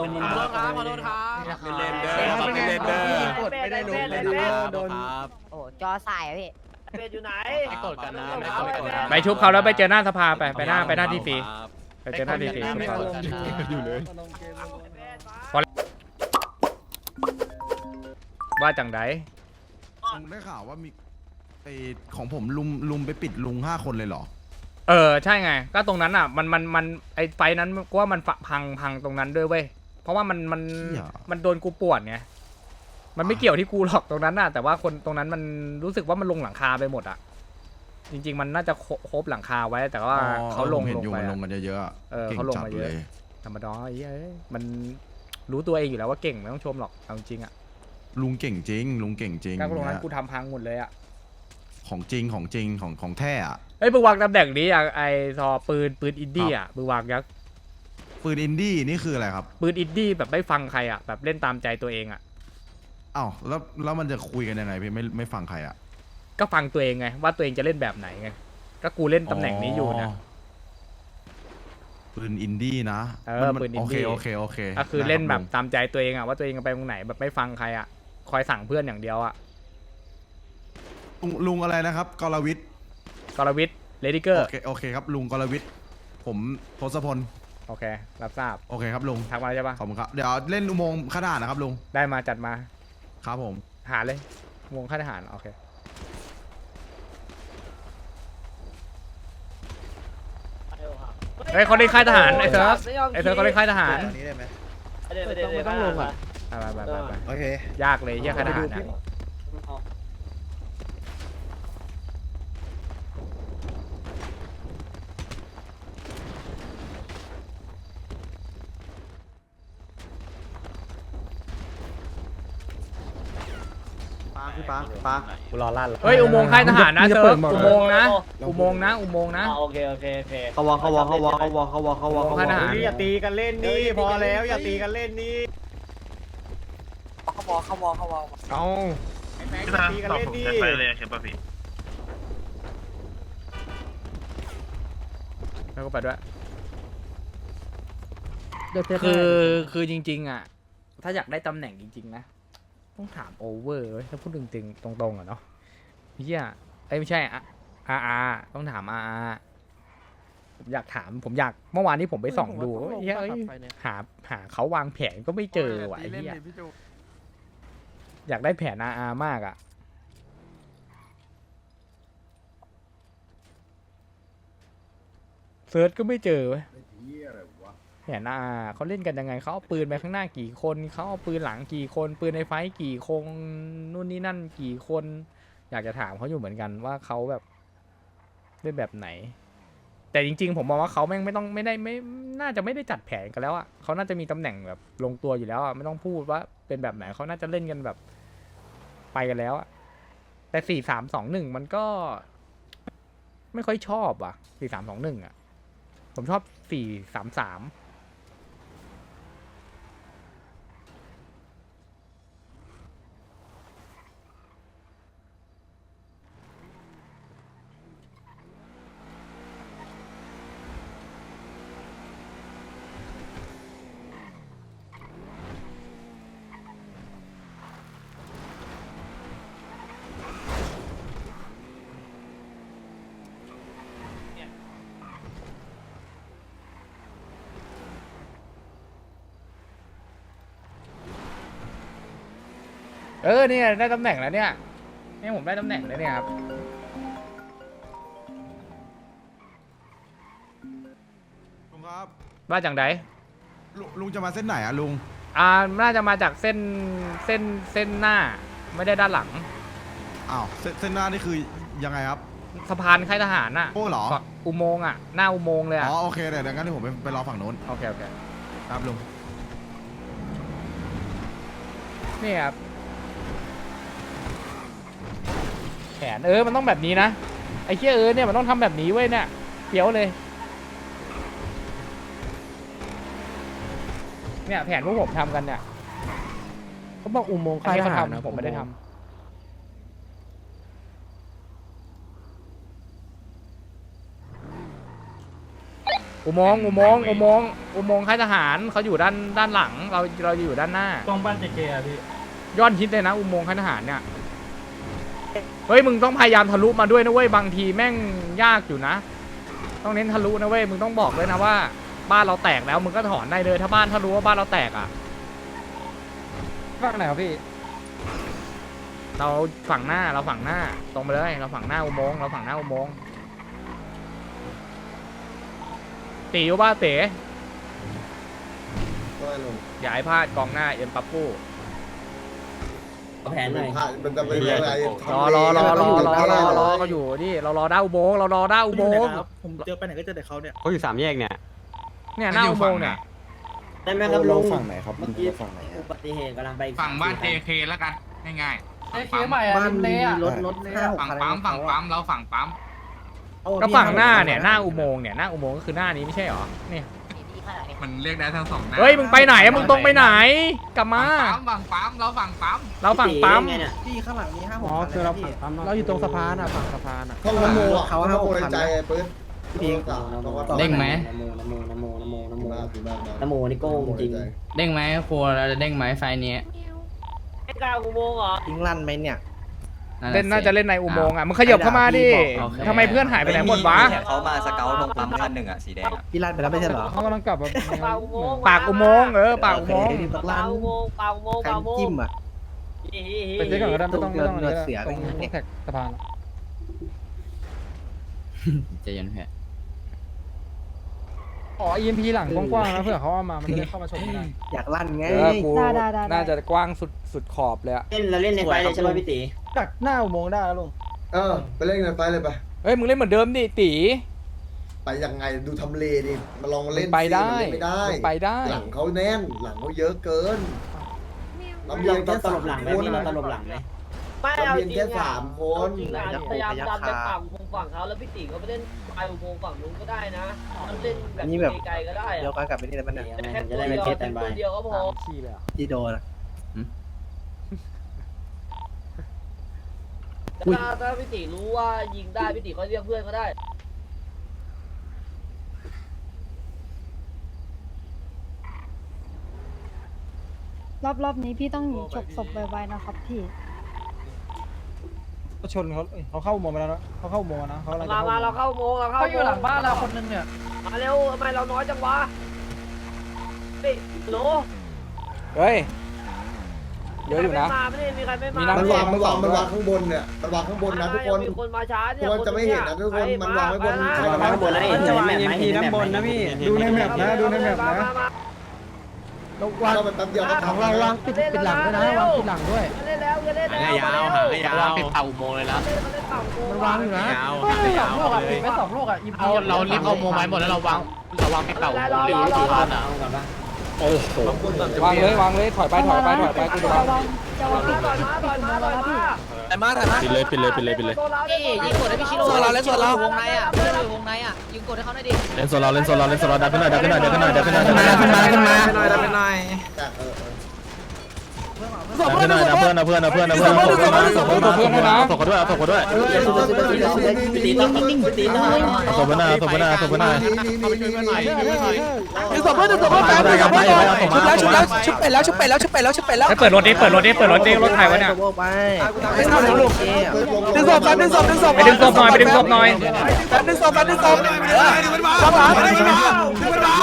ลงมันขอโทษครับขอโทษครับเป็นเลนเดอร์ครับเป็นเลนเดอร์กดไม่ได้ลงเลยโดนครับโอ้จอสายอะพี่เป็ดอยู่ไหนไม่กดกันนะไม่กดกันนะไปชุบเขาแล้วไปเจอหน้าสภาไปไปหน้าไปหน้าที่ฟรีครับไปเจอหน้าที่ฟรีไม่ชุบเอาเขาลงอยู่เลยว่าจังไดลุงได้ข่าวว่ามีไอของผมลุมลุมไปปิดลุงห้าคนเลยเหรอเออใช่ไง ก็ตรงนั้นอะ มันมันมันไอไฟนั้นกูว่ามันพังพังตรงนั้นด้วยเว้ย เพราะว่ามันมันเหี้ย มันโดนกูปวดไงมันไม่เกี่ยวที่กูหรอกตรงนั้นน่ะ แต่ว่าคนตรงนั้นมันรู้สึกว่ามันลงหลังคาไปหมดอะ จริง ๆ มันน่าจะโคโคบหลังคาไว้แต่ว่าอ๋อเขาลงผมเห็นลงอยู่ไปมันลอะงกันเยอะๆอะเออเก่งเขาลงจัดมาเยอะเลยธรรมดาไอ้เหี้ยเอ้ยมันรู้ตัวเองอยู่แล้วว่าเก่งไม่ต้องชมหรอกเอาจริงอะลุงเก่งจริง ลุงเก่งจริงการลงนั้นเนี่ยกูทำพังหมดเลยอะของจริงของจริงของของแท้อะ เอ้ยมึงวางตำแหน่งนี้อะไอซอปืนปืนอินดี้อะมึงวางยักษ์ ปืนอินดี้นี่คืออะไรครับปืนอินดี้แบบไม่ฟังใครอะแบบเล่นตามใจตัวเองอะอ้าวแล้วแล้วมันจะคุยกันยังไงพี่ไม่ไม่ฟังใครอะก็ฟังตัวเองไงว่าตัวเองจะเล่นแบบไหนไงก็กูเล่นตำแหน่งนี้อยู่นะ ปืนอินดี้นะเออมัปืนอินดี้ โอเคโอเคโอเคก็คือได้เล่นแบบลุงตามใจตัวเองอะว่าตัวเองจะไปตรงไหนแบบไม่ฟังใครอะคอยสั่งเพื่อนอย่างเดียวอะลุงลุงอะไรนะครับกรวิทย์กรวิทเลดี้เกอโอร์เคโอเคครับ ลุงกรวิทย์ผมทศพล โอเค รับทราบ โอเคครับลุง ทักมาใช่ปะขอบคุณครับ เดี๋ยวเล่นอุโมงค์ขนาดนะครับลุง ได้มาจัดมา ครับผม หาเลย วงค่ายทหาร โอเค เฮ้ยเขาเล่นค่ายทหารไอ้เซิร์ฟ ไอ้เซิร์ฟเขาเล่นค่ายทหารนี้ได้ไหม ไม่ต้องลงอะ ไปไปไปไปไปโอเค ยากเลยเฮียค่ายทหารนะ ปาพี่ปาปากูรอลั่นเฮ้ยอุโมงค์ค่ายทหารนะเซิร์ฟอุโมงค์นะอุโมงค์นะอุโมงค์นะ โอเคโอเคโอเคเขาวอเขาวอเขาวอเขาวอเขาวอเขาวอเขาวอขนาดอย่าตีกันเล่นนี่พอแล้วอย่าตีกันเล่นนี่เขาวอเขาวอเขาวอเอาตีกันเล่นนี่ไปเลยใช่ป่ะพี่แล้วก็ไปด้วยคือคือจริง ๆ อะ ถ้าอยากได้ตำแหน่งจริง ๆ นะ ต้องถามโอเวอร์เว้ยถ้าพูดจริงๆตรงๆอะเนาะเฮียเอ้ยไม่ใช่อะอาอาต้องถามอาอาผมอยากถามผมอยากเมื่อวานนี้ผมไปส่องดูเฮียเอ้ยหาหาเขาวางแผนก็ไม่เจอว่ะไอ้เฮียอยากได้แผนอาอามากอะเซิร์ชก็ไม่เจอเว้ย แผนอาเขาเล่นกันยังไงเขาเอาปืนไปข้างหน้ากี่คนเขาเอาปืนหลังกี่คน ปืนในไฟกี่คงนู่นนี่นั่นกี่คน อยากจะถามเขาอยู่เหมือนกันว่าเขาแบบเล่นแบบไหน แต่จริง ๆ ผมมองว่าเขาแม่งไม่ต้องไม่ได้ไม่น่าจะไม่ได้จัดแผนกันแล้วอะเขาน่าจะมีตำแหน่งแบบลงตัวอยู่แล้วอะไม่ต้องพูดว่าเป็นแบบไหนเขาน่าจะเล่นกันแบบ ไปกันแล้วอะแต่สี่สามสองหนึ่งมันก็ ไม่ค่อยชอบอะสี่สามสองหนึ่งอะ ผมชอบสี่สามสาม เออเนี่ยได้ตำแหน่งแล้วเนี่ยเนี่ยผมได้ตำแหน่งแล้วเนี่ยครับลุงครับว่าจังไดลุงลุงจะมาเส้นไหนอะลุงอ่าน่าจะมาจากเส้นเส้นเส้นหน้า ไม่ได้ด้านหลังอ้าวเส้นเส้นหน้านี่คือยังไงครับสะพานค่ายทหารน่ะโอ้เหรอก็อุโมงค์อะหน้าอุโมงค์เลยอะอ๋อโอเคเดี๋ยวเดี๋ยวงั้นเดี๋ยวผมไปไปรอฝั่งโน้นโอเคโอเคครับลุงนี่ครับ แขนเออมันต้องแบบนี้นะไอ้เชี่ยเออเนี่ยมันต้องทำแบบนี้เว้ยเนี่ยเฟี้ยวเลยเนี่ยแผนพวกผมทำกันเนี่ยเขาบอกอุโมงค์อันนี้เขาทำผมไม่ได้ทำอุโมงค์อุโมงค์อุโมงค์อุโมงค์ค่ายทหารเขาอยู่ด้านด้านหลัง เราเราอยู่ด้านหน้า ตรงบ้านเจเจอะพี่ ยอดฮิตเลยนะ อุโมงค์ค่ายทหารเนี่ย เฮ้ยมึงต้องพยายามทะลุมาด้วยนะเว้ยบางทีแม่งยากอยู่นะ ต้องเน้นทะลุนะเว้ยมึงต้องบอกเลยนะว่า บ้านเราแตกแล้วมึงก็ถอนได้เลย ถ้าบ้านถ้ารู้ว่าบ้านเราแตกอะ ฝั่งไหนครับพี่ เราฝั่งหน้าเราฝั่งหน้า ตรงไปเลยเราฝั่งหน้าอุโมงค์เราฝั่งหน้าอุโมงค์ตีอยู่บ้าเต๋อย่าให้พลาดกองหน้าเอ็มปัปปู แผนหน่อยมันจะเป็นอะไรรอรอรอรอรอรอรอเขาอยู่นี่เรารอด้าอุโมงค์เรารอด้าอุโมงค์ผมเจอไปไหนก็เจอแต่เขาเนี่ยเขาอยู่สามแยกเนี่ยเนี่ยหน้าอุโมงค์เนี่ยได้ไหมครับลุงฝั่งไหนครับเมื่อกี้อุบัติเหตุกำลังไปฝั่งบ้าน JK แล้วกันง่ายๆฝั่งเคปั๊มใหม่อะบ้านเละอะรถรถห้าหกฝั่งคันปั๊มฝั่งปั๊มเราฝั่งปั๊มก็ฝั่งหน้าเนี่ยหน้าอุโมงค์เนี่ยหน้าอุโมงค์ก็คือหน้านี้ไม่ใช่เหรอเนี่ย มันเรียกได้ทั้งสองหน้าเฮ้ยมึงไปไหนอะมึงตรงไปไหน กลับมา ฝั่งปั๊มฝั่งปั๊มเราฝั่งปั๊มเราฝั่งปั๊มไงเนี่ยพี่ข้างหลังนี้ห้าหกอ๋อคันคือเราพี่เราอยู่ตรงสะพานอะฝั่งสะพานอะห้องนโมอะเขาห้าหกคันใจเปิ้ลพี่เด้งไหมนโมนโมนโมนโมนโมมากมากนโมนี่โก้จริงเด้งไหมครัวเราจะเด้งไหมไฟนี้ยิงลั่นไหมเนี่ย เล่นน่าจะเล่นในอุโมงค์อะมึงขยับเข้ามาดิโอเค ทำไมเพื่อนหายไปไหนหมดวะเขามาสเกลตรงปั๊มคันหนึ่งอะสีแดงอะพี่ลั่นไปแล้วไม่ใช่เหรอเขากำลังกลับแบบปากอุโมงค์ปากอุโมงค์เออปากอุโมงค์รีบตักปาลั่กนอุโมงค์ปากอุโมงค์ใครปากอุโมงจิ้มค์อะ ไปเช็คก่อนก็ได้ไม่ต้องไม่ต้องเดือดเสือตรงแท็กสะพานใจเย็นเพื่อนอ๋อ EMP หลังกว้างๆนะเผื่อเขาเอามามันจะได้เข้ามาชมได้อยากลั่นไงเออกูน่าจะกว้างสุดสุดขอบเลยอะ เล่นเราเล่นในไฟเลยใช่ไหมพี่ตี จากหน้าอุโมงค์ได้แล้วลุงเออไปเล่นกันไปเลยไปเฮ้ยมึงเล่นเหมือนเดิมดิตี ไปยังไงดูทำเลดิมาลองมาเล่นไปได้สิมันเล่นไม่ได้ไปได้ หลังเขาแน่นหลังเขาเยอะเกิน เราเพีเรายงต้แค่องตลสาบมหลังไหมคนพี่เราตลบหลังไหมไม่เราเอาจเพียงริงแค่อะสามคเอานจริงอะพยายามดันไปฝั่งอุโมงค์ฝั่งเขาแล้วพี่ติ๋งก็ไปเล่นปลายอุโมงค์ฝั่งนู้นก็ได้นะมันเล่นแบบอันนี้แบบไกลๆก็ได้เดี๋ยวอะกันกลับไปนี่แล้วมันเดี๋ยวแค่จะตัวได้เดีไม่ยวเคสแตนบาตัยวเดียวก็พอขี้เลยอะที่โดนอะ ถ้าถ้าพี่ติ๋งรู้ว่ายิงได้พี่ติ๋งก็เรียกเพื่อนก็ได้ รอบรอบนี้พี่ต้องหนีฉกศพไวๆนะครับพี่ ก็ชนเขาเอ้ยเขาเข้าอุโมงค์ไปแล้วนะเขาเข้าอุโมงค์นะเขาอะไรมามาเราเข้าอุโมงค์เราเข้าเขาอยู่หลังบ้านเราคนนึงเนี่ย มาเร็วทำไมเราน้อยจังวะเฮ้ยโหลเฮ้ย เยอะอยู่นะใครไม่มาไม่ได้มีใครไม่มามีมีน้ำมันวางมันวางมันวางข้างบนเนี่ยมันวางข้างบนนะทุกคนมีคนมาช้าเนี่ยทุกคนจะไม่เห็นนะทุกคนมันวางไว้บนมาใครวางมาข้างบนนะเห็นไหมแมพไหมเห็นไหมแมพไหมดูในแมปนะดูในแมปมานะมามาเราวางเข้าไปแป๊บเดียวก็ของทำเราวางปิดปิดหลังด้วยนะวางปิดหลังด้วยมาเล่นแล้วมาเล่นแล้วหางยาวหางยาวเป็นเต่าอุโมงค์เลยแล้วมาเล่นมาเล่นเต่าโกงมันวางอยู่นะยาวไม่หางสยาองวลูกอะเลปิดยไปสองลูกอะอีพีเอาเรารีบเอาโมไม้หมดแล้วเราวางเราวางเป็นเต่าหรือที่บ้านอะเอาก่อน ปะวางเลยวางเลยถอยไปถอยไปถอยไปกูจะวางจะวางต่อยมาต่อยมาต่อยมาต่อยมาแต่มาแต่มาปิดเลยปิดเลยปิดเลยปิดเลยพี่ยิงกดให้พี่ชิโร่โซนเราเล่นโซนเราวงในอะเพื่อนอยู่วงในอะยิงกดให้เขาหน่อยดิเล่นโซนเราเล่นโซนเราเล่นโซนเราดันขึ้นหน่อยดันขึ้นหน่อยดันขึ้นหน่อยดันขึ้นหน่อยดันขึ้นมาขึ้นมาขึ้นมาดันขึ้นหน่อยแต่เออเออดันขึ้นหน่อยนะ เพื่อนนะเพื่อนนะเพื่อนนะเพื่อนส่งเพื่อนมาส่งเพื่อนมาส่งเพื่อนมาส่งเขาด้วยส่งเขาด้วยพี่ตีต้องติ้งพี่ตีต้องส่งเพื่อนมาส่งเพื่อนมาส่งเพื่อนมานี่นี่นี่นี่นี่นี่ดึงศพเพื่อนดึงศพเพื่อนไปไปไปไปส่งมาส่งมาชุบไปแล้วชุบไปแล้วชุบไปแล้วชุบไปแล้วเฮ้ยเปิดรถดิเปิดรถดิเปิดรถดิรถใครวะเนี่ยไปดึงศพแป๊บดึงศพดึงศพไปดึงศพหน่อยไปดึงศพหน่อยแป๊บดึงศพแป๊บดึงศพฟังหลัง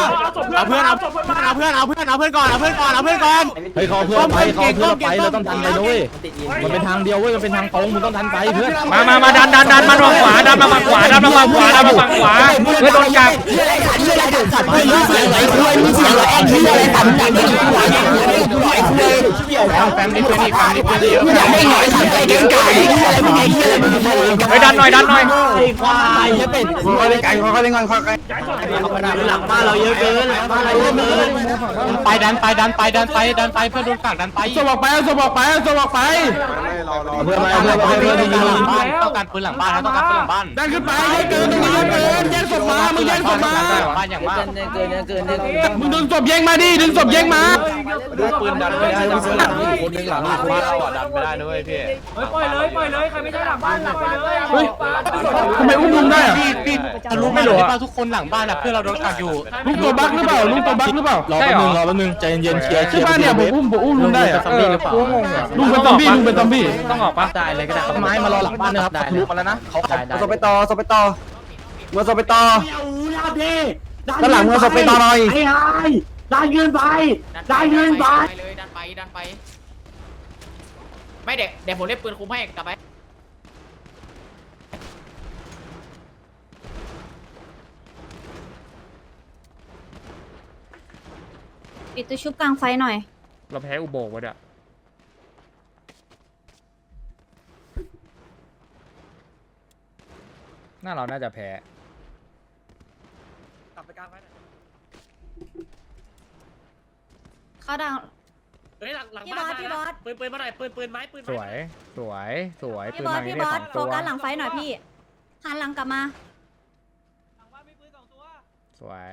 เอาเพื่อนเอาเอาเพื่อนเอาเพื่อนเอาเพื่อนก่อนเอาเพื่อนก่อนเอาเพื่อนก่อนเฮ้ยเขาเพื่อนไปเขาเพื่อนไปเราต้องทันไปด้วยมันเป็นทางเดียวเว้ยมันเป็นทางตรงมึงต้องทันไปเพื่อนมามามาดันดันดันมาฝั่งขวาดันมาฝั่งขวาดันมาฝั่งขวาดันมาฝั่งขวาเพื่อโดนจับ แฟมดิเพื่อนอีกแฟมดิเพื่อนเยอะเฮ้ยดันหน่อยดันหน่อยควายจะเป็นควายไก่ควายเล่นก่อนควายไก่หลังบ้านเราเยอะเกินหลังบ้านเราเยอะเกินไปดันไปดันไปดันไปดันไปเพื่อนโดนกักดันไปสบอกไปสบอกไปสบอกไปเพื่อนมาเพื่อนมาเพื่อนเพื่อนยิงบ้านต้องการปืนหลังบ้านต้องการปืนหลังบ้านดันขึ้นไปเยอะเกินเยอะเกินแย่งศพมามึงแย่งศพมาบ้านอย่างมากเกินเกินเกินมึงดึงศพแย่งมาดิดึงศพแย่งมามาเร็วปืนดันไม่ได้ต้องหลังคนนึงหลังบ้านเราดันไม่ได้ด้วยพี่ปล่อยเลยปล่อยเลยใครไม่ใช่หลังบ้านหลังบ้านเลยเฮ้ยทำไมอุ้มลุงได้อะพี่พี่จะรู้ไม่รู้ว่าทุกคนหลังบ้านอะเพื่อนเราโดนกักอยู่ลุงตัวบั๊กหรือเปล่าลุงตัวบั๊กหรือเปล่ารอแป๊บนึงรอแป๊บนึงใจเย็นๆเคลียร์เคลีที่ยร์บ้านเนี่ยผมอุ้มผมอุ้มลุงได้อะซอมบี้หรือเปล่าลุงเป็นซอมบี้ลุงเป็นซอมบี้ต้องออกปะได้เลยก็ได้ต้นไม้มารอหลังบ้านนะครับทะลุมาแล้วนะเขาได้ได้สไปต่อสไปต่อเมื่อสไปต่อด้านหลังเมื่อสไปต่อหน่อยได้เงินไปได้เงินไปเลยดัน ไปดันไป ไม่เด็กเดี๋ยวผมเล่นปืนคุ้มให้กลับไปปิดตัวชุบกลางไฟหน่อย เราแพ้อุโบกวะเนี่ยหน้าเราน่าจะแพ้เข้าดังเฮ้ยหลังหลังพี่บอสพี่บอส ปืนปืนมาหน่อยปืนปืนไม้ปืนสวย สวย สวยพี่ปืนบอสทางนี้พี่ได้บอสสองโฟตัวกัสหลังไฟหน่อยพี่หันหลังกลับมา หลังบ้านมีปืนสองตัวสวย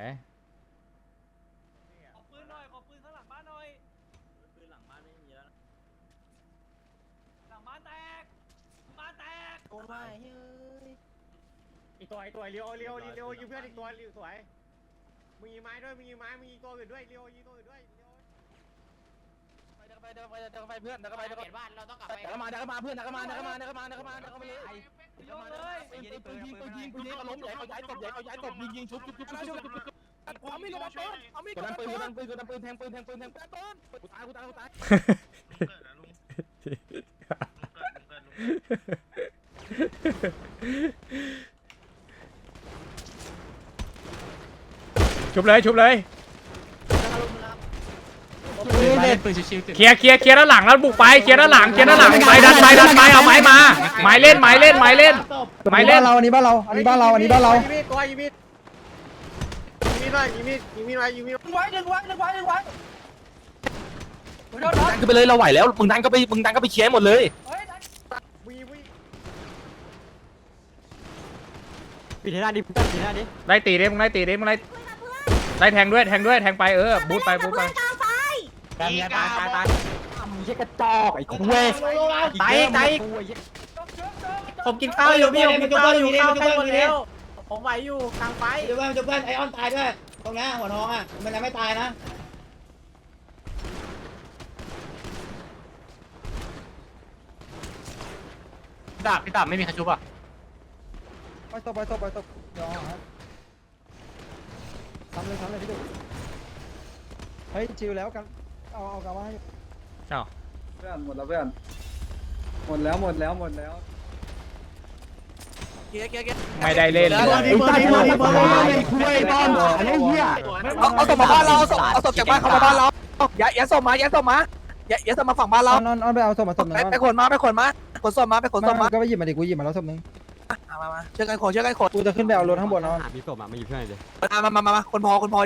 ขอปืนหน่อยขอปืนข้างหลังบ้านหน่อยปืนหลังบ้านไม่มีแล้วหลังบ้านแตกบ้านแตกอีกตัวอีกตัวเลี้ยวเลี้ยวเลี้ยวยิงเพื่อนอีกตัวเลี้ยวสวยมึงยิงไม้ด้วยมึงยิงไม้มึงยิงตัวอื่นด้วยเลี้ยวยิงตัวอื่นด้วยเลี้ยว ไปเดินไปเดินไปเพื่อนเดินไปเดินเปลี่ยนบ้านเราต้องกลับไปเดินมาเดินมาเพื่อนเดินมาเดินมาเดินมาเดินมาเดินมาเลยยกเลยปืนยิงปืนยิงปืนยิงปืนยิงเขาล้มใหญ่เขาย้ายศพใหญ่เขาย้ายศพยิงยิงชุบชุบชุบชุบชุบชุบเอามีดกดปืนเอามีดกดปืนกดปืนกดปืนแทงปืนแทงปืนแทงปืนกูตายกูตายกูตายชุบเลยชุบเลย เคลียร์เคลียร์เคลียร์ด้านหลังแล้วบุกไปเคลียร์ด้านหลังเคลียร์ด้านหลังไปดันไปดันไปเอาไม้มาไม้เล่นไม้เล่นไม้เล่นไม้เล่นเราอันนี้บ้านเราอันนี้บ้านเราอันนี้บ้านเรายิงมีดตัวยิงมีดยิงมีดหน่อยยิงมีดยิงมีดไว้ยิงมีดไว้หนึ่งไว้หนึ่งไว้หนึ่งไว้ดันก็ไปเลยเราไหวแล้วมึงดันก็ไปมึงดันก็ไปเคลียร์หมดเลยปิดหน้าดิปิดให้หน้าดิไล่ตีดิมึงไล่ตีดิมึงไล่ไล่แทงด้วยแทงด้วยแทงไปเออบูทไปบูทไป ตายตายตายตายมึงเช็คกระจอกไอ้คุยตายตายผมกินข้าวอยู่พี่ผมกินข้าวอยู่ข้าวใกล้หมดแล้วผมไหวอยู่กลางไฟจุ๊บเพื่อนจุ๊บเพื่อนไอออนตายด้วยตรงนี้หัวท้องอะมันยังไม่ตายนะพี่ดาบพี่ดาบไม่มีใครชุบอะไปตบไปตบไปตบเดี๋ยวเอาครับทำเลยทำเลยพี่ดุเฮ้ยจิวแล้วกัน เอาเอากลับมาให้อ้าวเพื่อนหมดแล้วเพื่อน หมดแล้วหมดแล้วหมดแล้วไม่ได้เล่นเลย เอาเอาศพมาบ้านเราเอาศพเอาศพจากบ้านเขามาบ้านเราอย่าอย่าศพมาอย่าศพมาอย่าอย่าศพมาฝั่งบ้านเราเอานอนเอาไปเอาศพมาศพหนึ่งไปไปขนมาไปขนมาขนศพมาไปขนศพมาก็ไปหยิบมาดิกูหยิบมาแล้วศพหนึ่งมามามาช่วยกันขนช่วยกันขนกูจะขึ้นไปเอารถข้างบนเอามีศพอะมาหยิบเพื่อนเลยมามามามาคนพอคนพอ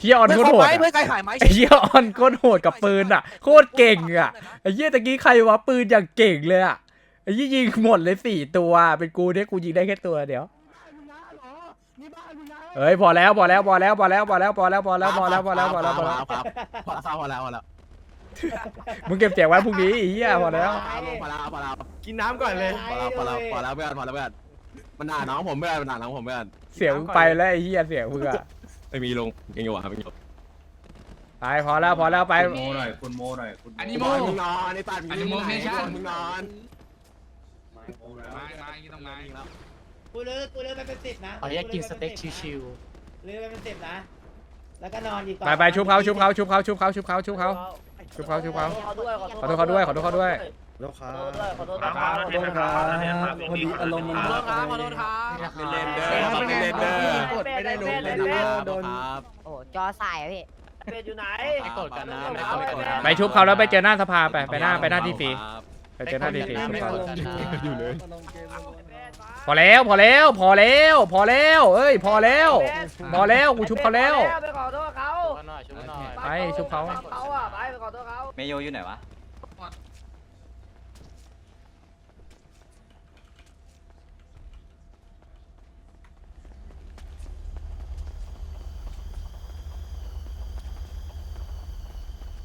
เฮียออนเพื่โคอนตรโหดไหมอะเพื่อนใครหายไหมไอ้เฮียออนโคตรโหดกับปืนอะ โคตรเก่งอะไอ้เฮียตะกี้ใครวะปืนอย่างเก่งเลยอะไอ้เหี้ยยิงหมดเลยสี่ตัวเป็นกูเนี่ยกูยิงได้แค่ตัวเดียวเอ้ยพอแล้วพอแล้วพอแล้วพอแล้วพอแล้วพอแล้วพอแล้วพอแล้วพอแล้วพอแล้วพอแล้วพอแล้วพอแล้วพอแล้วพอแล้วมึงเก็บแจกไว้พรุ่งนี้ไอ้เหี้ยพอแล้วพอแล้วพอแล้วกินน้ำก่อนเลยพอแล้วพอแล้วพอแล้วเพื่อนพอแล้วเพื่อนมันด่าน้องผมเพื่อนมันด่าน้องผมเพื่อนเสียงมึงไปแล้วไอ้เหี้ยเสียงมึงอะ ไม่มีลงยังอยู่อะยังอยู่ไปพอแล้วพอแล้วไปโมหน่อยคุณโมหน่อยคุณอันนี้มึโมงนอนไอ้ตัดมึงมึงนอนมามาอย่างนี้ต้องมากูเลือกกูเลือกไปเป็นสิบนะขออนุญาตกินสเต็กชิวเลือกไปเป็นสิบนะ แล้วก็นอนดีกว่าไปไปชุบเขาชุบเขาชุบเขาชุบเขาชุบเขาชุบเขาชุบเขาชุบเขา ขอโทษเขาด้วยขอโทษเขาด้วยรถครัขอ โทษด้วยขอโทษด้วยขอโทษครับพอดีอารมณ์มันขอโทษครับขอโทษครับๆเล่นเด้อครับเล่นเด้อไม่ได้ลงไม่ได้โดนครับโอ้จอสายอะพี่เป็ดอยู่ไหนไม่กดกันนะไม่กดกันนะไปชุบเขาแล้วไปเจอหน้าสภาไปไปหน้าไปหน้าที่ฟรีไปเจอหน้าที่ฟรีไม่ชุบอารเขามณ์ดีอยู่เลยอารมณ์เกมพอแล้วพอแล้วพอแล้วพอแล้วเอ้ยพอแล้วพอแล้วกูชุบเขาแล้วไปขอโทษเขาไปชุบเขาเขาอะไปไปขอโทษเขาเมโยอยู่ไหนวะ